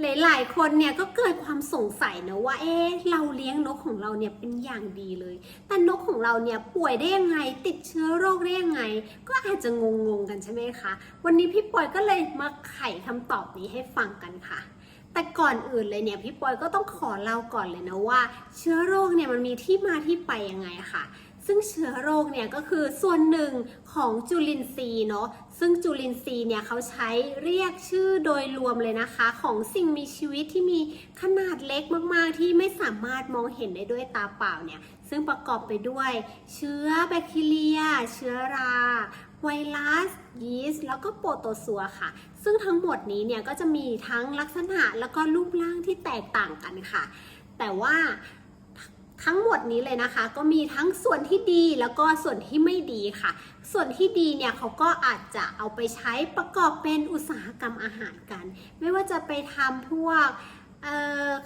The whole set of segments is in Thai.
หลาย ๆ คนเนี่ยก็เกิดความสงสัยนะว่า เอ๊ะเราเลี้ยงนกของเราเนี่ยเป็นอย่างดีเลย แต่นกของเราเนี่ยป่วยได้ยังไง ติดเชื้อโรคได้ยังไง ก็อาจจะงง ๆ กันใช่ไหมคะ วันนี้พี่ปอยก็เลยมาไขคำตอบนี้ให้ฟังกันค่ะ แต่ก่อนอื่นเลยเนี่ยพี่ปอยก็ต้องขอเล่าก่อนเลยนะว่า เชื้อโรคเนี่ยมันมีที่มาที่ไปยังไงค่ะ ซึ่งเชื้อโรคเนี่ยก็คือส่วนหนึ่งของจุลินทรีย์เนาะซึ่งจุลินทรีย์เนี่ยเขาใช้เรียกชื่อโดยรวมเลยนะคะ ของสิ่งมีชีวิตที่มีขนาดเล็กมากๆ ที่ไม่สามารถมองเห็นได้ด้วยตาเปล่าเนี่ยซึ่งประกอบไปด้วย เชื้อแบคทีเรีย เชื้อราไวรัสยีสต์แล้วก็โปรโตซัวค่ะ ซึ่งทั้งหมดนี้เนี่ยก็จะมีทั้งลักษณะแล้วก็รูปร่างที่แตกต่างกันค่ะ แต่ว่า ทั้งหมดนี้เลยนะคะ ก็มีทั้งส่วนที่ดีแล้วก็ส่วนที่ไม่ดีค่ะ ส่วนที่ดีเนี่ยเขาก็อาจจะเอาไปใช้ประกอบเป็นอุตสาหกรรมอาหารกัน ไม่ว่าจะไปทำพวก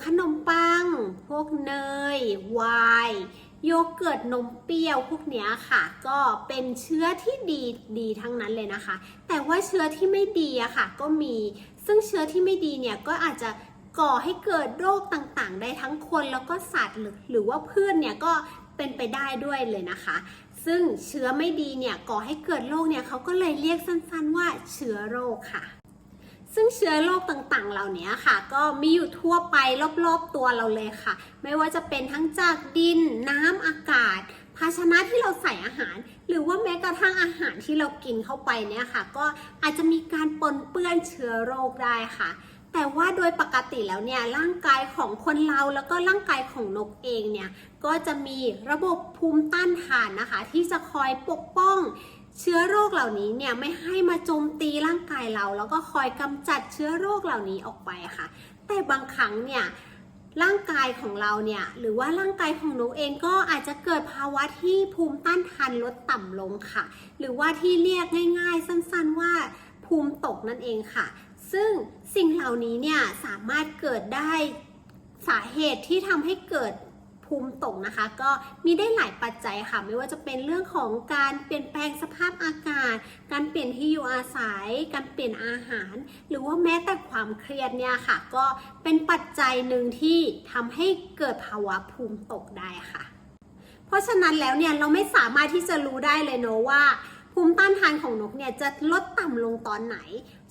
ขนมปัง พวกเนยไวน์โยเกิร์ตนมเปรี้ยวพวกนี้ค่ะ ก็เป็นเชื้อที่ดีดีทั้งนั้นเลยนะคะ แต่ว่าเชื้อที่ไม่ดีอะค่ะ ก็มีซึ่งเชื้อที่ไม่ดีเนี่ยก็อาจจะ ก่อให้เกิดโรคต่างๆ ได้ทั้งคนแล้วก็สัตว์หรือหรือว่าพืชเนี่ยก็เป็นไปได้ด้วยเลยนะคะ ซึ่งเชื้อไม่ดีเนี่ยก่อให้เกิดโรคเนี่ยเขาก็เลยเรียกสั้นๆว่าเชื้อโรคค่ะ ซึ่งเชื้อโรคต่างๆ เหล่านี้ค่ะ ก็มีอยู่ทั่วไปรอบๆตัวเราเลยค่ะ ไม่ว่าจะเป็นทั้งจากดินน้ำอากาศภาชนะที่เราใส่อาหาร หรือว่าแม้กระทั่งอาหารที่เรากินเข้าไปเนี่ยค่ะ ก็อาจจะมีการปนเปื้อนเชื้อโรคได้ค่ะ แต่ว่าโดยปกติแล้วเนี่ยร่างกายของคนเราแล้วก็ร่างกายของนกเองเนี่ยก็จะมีระบบภูมิต้านทานนะคะ ที่จะคอยปกป้องเชื้อโรคเหล่านี้เนี่ยไม่ให้มาโจมตีร่างกายเรา แล้วก็คอยกำจัดเชื้อโรคเหล่านี้ออกไปค่ะ แต่บางครั้งเนี่ยร่างกายของเราเนี่ยหรือว่าร่างกายของนกเองก็อาจจะเกิดภาวะที่ภูมิต้านทานลดต่ำลงค่ะ หรือว่าที่เรียกง่าย ๆ สั้นๆว่าภูมิตกนั่นเองค่ะ ซึ่งสิ่งเหล่านี้เนี่ยสามารถเกิดได้สาเหตุที่ทำให้เกิดภูมิตกนะคะ ก็มีได้หลายปัจจัยค่ะ ไม่ว่าจะเป็นเรื่องของการเปลี่ยนแปลงสภาพอากาศ การเปลี่ยนที่อยู่อาศัย การเปลี่ยนอาหาร หรือว่าแม้แต่ความเครียดเนี่ยค่ะ ก็เป็นปัจจัยหนึ่งที่ทำให้เกิดภาวะภูมิตกได้ค่ะ เพราะฉะนั้นแล้วเนี่ยเราไม่สามารถที่จะรู้ได้เลยเนอะว่า ภูมิต้านทานของนกเนี่ยจะลดต่ำลงตอนไหน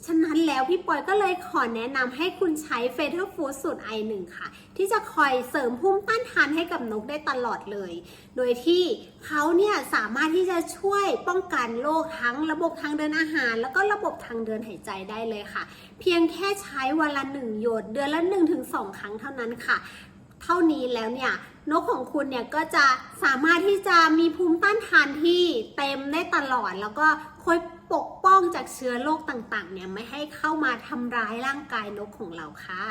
ฉะนั้นแล้วพี่ปอยก็เลยขอแนะนำให้คุณใช้เฟเธอร์ฟูดสูตร I1 ค่ะ ที่จะคอยเสริมภูมิต้านทานให้กับนกได้ตลอดเลย โดยที่เขาเนี่ยสามารถที่จะช่วยป้องกันโรคทั้งระบบทางเดินอาหาร แล้วก็ระบบทางเดินหายใจได้เลยค่ะ เพียงแค่ใช้วันละหนึ่งหยดเดือนละ 1-2 ครั้งเท่านั้นค่ะ เท่านี้แล้วเนี่ย นกของคุณเนี่ยก็จะสามารถที่จะมีภูมิต้านทานที่เต็มได้ตลอด แล้วก็คอยปกป้องจากเชื้อโรคต่างๆเนี่ยไม่ให้เข้ามาทำร้ายร่างกายนกของเราค่ะ